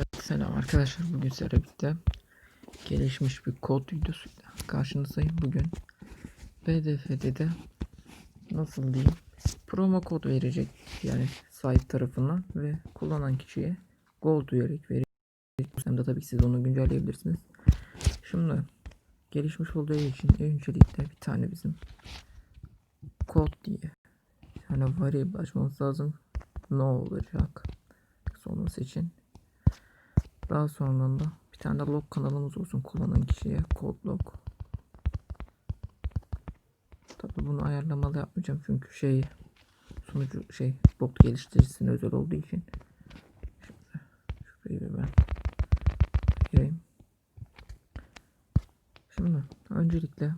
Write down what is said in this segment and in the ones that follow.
Evet, selam arkadaşlar. Bugün birlikte gelişmiş bir kod videosuyla karşınızdayım. Bugün BDF'de de nasıl diyeyim promo kod verecek yani sahip tarafından ve kullanan kişiye gold vererek verecek. Hem de tabii siz onu güncelleyebilirsiniz. Şimdi gelişmiş olduğu için öncelikle bir tane bizim kod diye yani variable açmamız lazım. Ne olacak? Sonrası için daha sonra da bir tane de log kanalımız olsun kullanan kişiye kod log. Tabi bunu ayarlamalı yapmayacağım çünkü şey sunucu şey bot geliştiricisine özel olduğu için. Şimdi şurayı bir ben gireyim. Şimdi öncelikle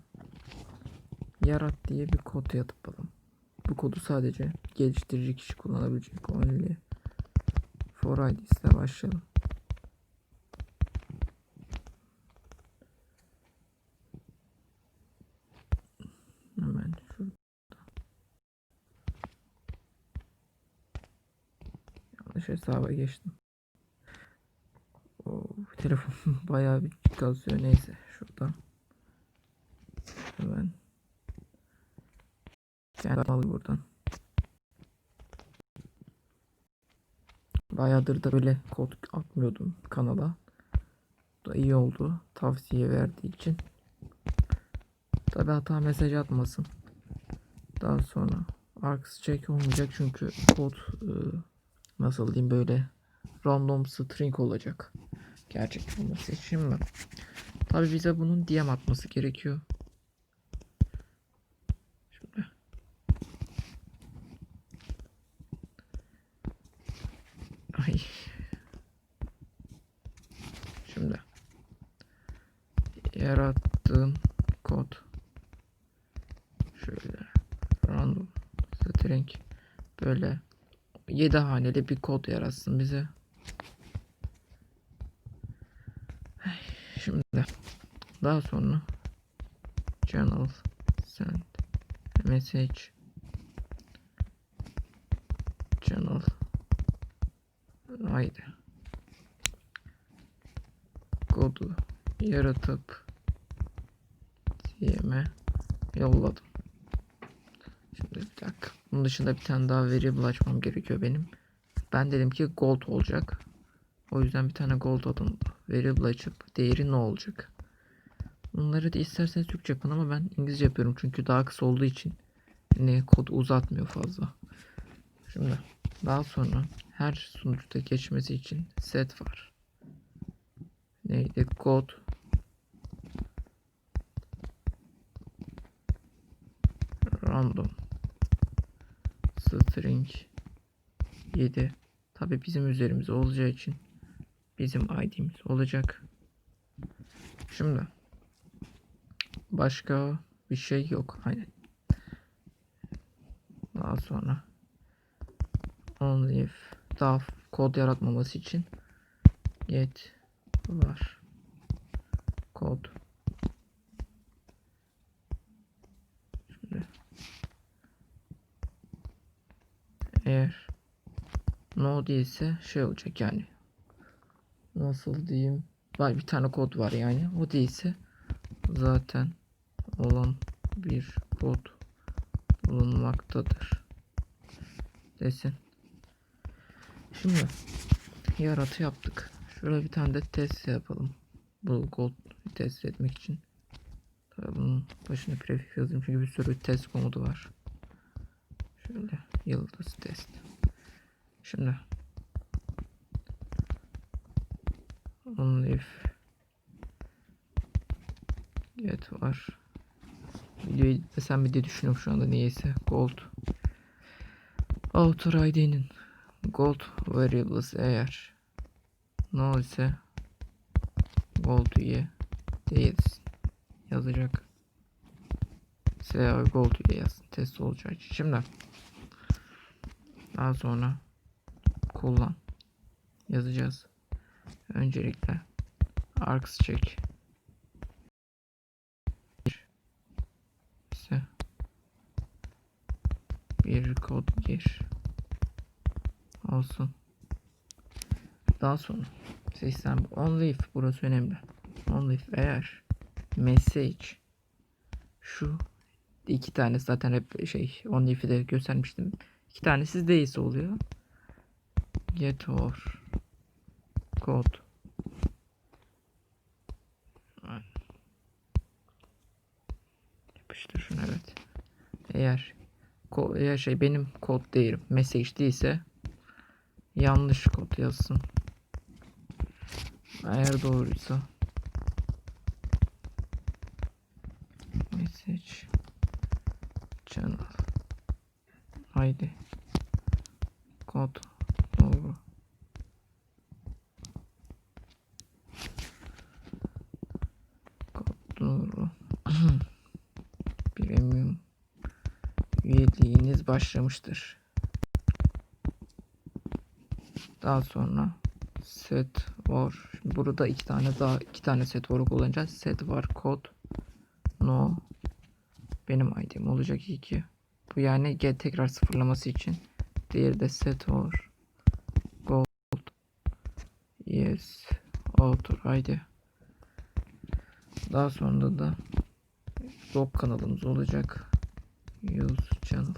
yarat diye bir kod yapalım. Bu kodu sadece geliştirici kişi kullanabilecek. Only for IDs ile başlayalım. Hemen şurada. Yanlış hesaba geçtim. Oo, telefon bayağı bir kasıyor. Neyse şurada. Hemen. Kendi al buradan. Bayağıdır da böyle kod atmıyordum kanala. Bu da iyi oldu. Tavsiye verdiği için. Tabi hata mesaj atmasın. Daha sonra arks check olmayacak çünkü kod e, nasıl diyeyim böyle random string olacak. Gerçek olması için mi? Tabi bize bunun DM atması gerekiyor. Şimdi Ay. Şimdi yarattığım kod şöyle random string böyle 7 haneli bir kod yaratsın bize. Şimdi daha sonra channel send message channel haydi kodu yaratıp DM'e yolladım. Şimdi bir dakika. Bunun dışında bir tane daha variable açmam gerekiyor benim. Ben dedim ki gold olacak. O yüzden bir tane gold adında variable açıp değeri ne olacak? Bunları da isterseniz Türkçe yapın ama ben İngilizce yapıyorum çünkü daha kısa olduğu için ne kod uzatmıyor fazla. Şimdi daha sonra her sunucuda geçmesi için set var. Neydi? Kod random string 7 tabi bizim üzerimize olacağı için bizim ID'miz olacak. Şimdi başka bir şey yok. Aynen. Daha sonra only if daha kod yaratmaması için get var kod Şimdi eğer no değilse şey olacak yani. Nasıl diyeyim? Var bir tane kod var yani. O değilse zaten olan bir kod bulunmaktadır. Desin. Şimdi yaratı yaptık. Şöyle bir tane de test yapalım. Bu kod test etmek için. Tabii bunun başına prefix yazayım çünkü bir sürü test komodu var. Şöyle yıldız test şimdi. Only if. Get var. Videoyu desem bir de düşünüyorum şu anda niyeyse. Gold. Author id'nin gold variables eğer no ise gold üye değilsin. Yazacak. SA gold üye yazsın. Test için. Şimdi daha sonra kullan. Yazacağız. Öncelikle args check bir. Kod gir. Olsun. Daha sonra Sistem only if burası önemli. Only if eğer message şu iki tane zaten hep şey only if'i de göstermiştim. İki tanesi değilse oluyor. Get or code Yapıştır şunu evet. Eğer eğer şey benim kod değilim message değilse yanlış kod yazsın. Eğer doğruysa message channel haydi kod doğru kod doğru premium üyeliğiniz başlamıştır. Daha sonra set var. Şimdi burada iki tane daha iki tane set var kullanacağız. Set var kod no benim ID'm olacak iki. Bu yani get tekrar sıfırlaması için. Diğeri de set var gold yes author ID. Daha sonra da blog kanalımız olacak. Use channel.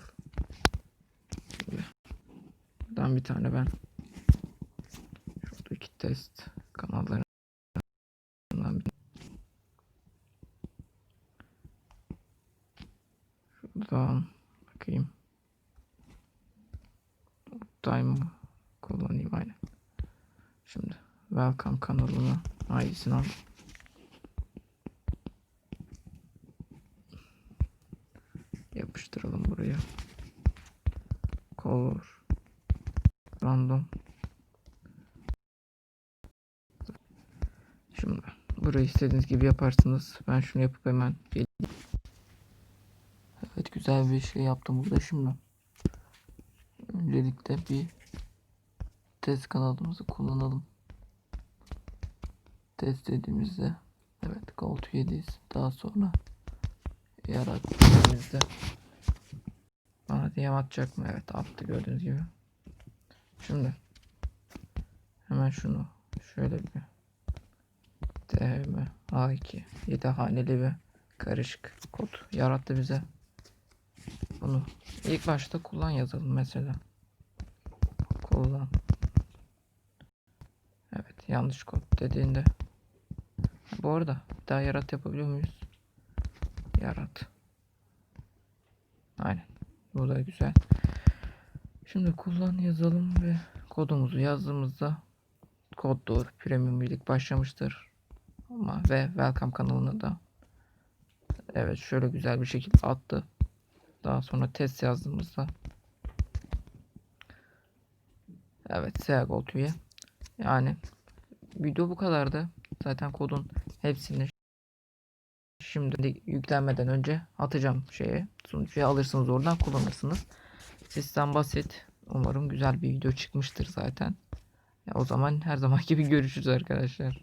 Buradan bir tane ben şuradaki test kanallarından bir şuradan bakayım. Time kullanayım aynen. Şimdi welcome kanalına ID'sini al. Yapıştıralım buraya. Color. Random. Şimdi burayı istediğiniz gibi yaparsınız. Ben şunu yapıp hemen geleyim. Evet güzel bir şey yaptım burada şimdi. Öncelikle bir test kanalımızı kullanalım. Test dediğimizde evet Gold 7'yiz. Daha sonra yarat dediğimizde bana DM atacak mı? Evet attı gördüğünüz gibi. Şimdi hemen şunu şöyle bir TM A2 7 haneli ve karışık kod yarattı bize. Bunu ilk başta kullan yazalım mesela. Kullan. Evet yanlış kod dediğinde. Bu arada daha yarat yapabiliyor muyuz? Yarat. Aynen. Bu da güzel. Şimdi kullan yazalım ve kodumuzu yazdığımızda kod doğru premium üyelik başlamıştır. Ama ve welcome kanalına da evet şöyle güzel bir şekilde attı. Daha sonra test yazdığımızda evet SEA Gold üye. Yani video bu kadardı. Zaten kodun hepsini şimdi yüklenmeden önce atacağım şeye. Sunucuya alırsınız oradan kullanırsınız. Sistem basit. Umarım güzel bir video çıkmıştır zaten. Ya o zaman her zaman gibi görüşürüz arkadaşlar.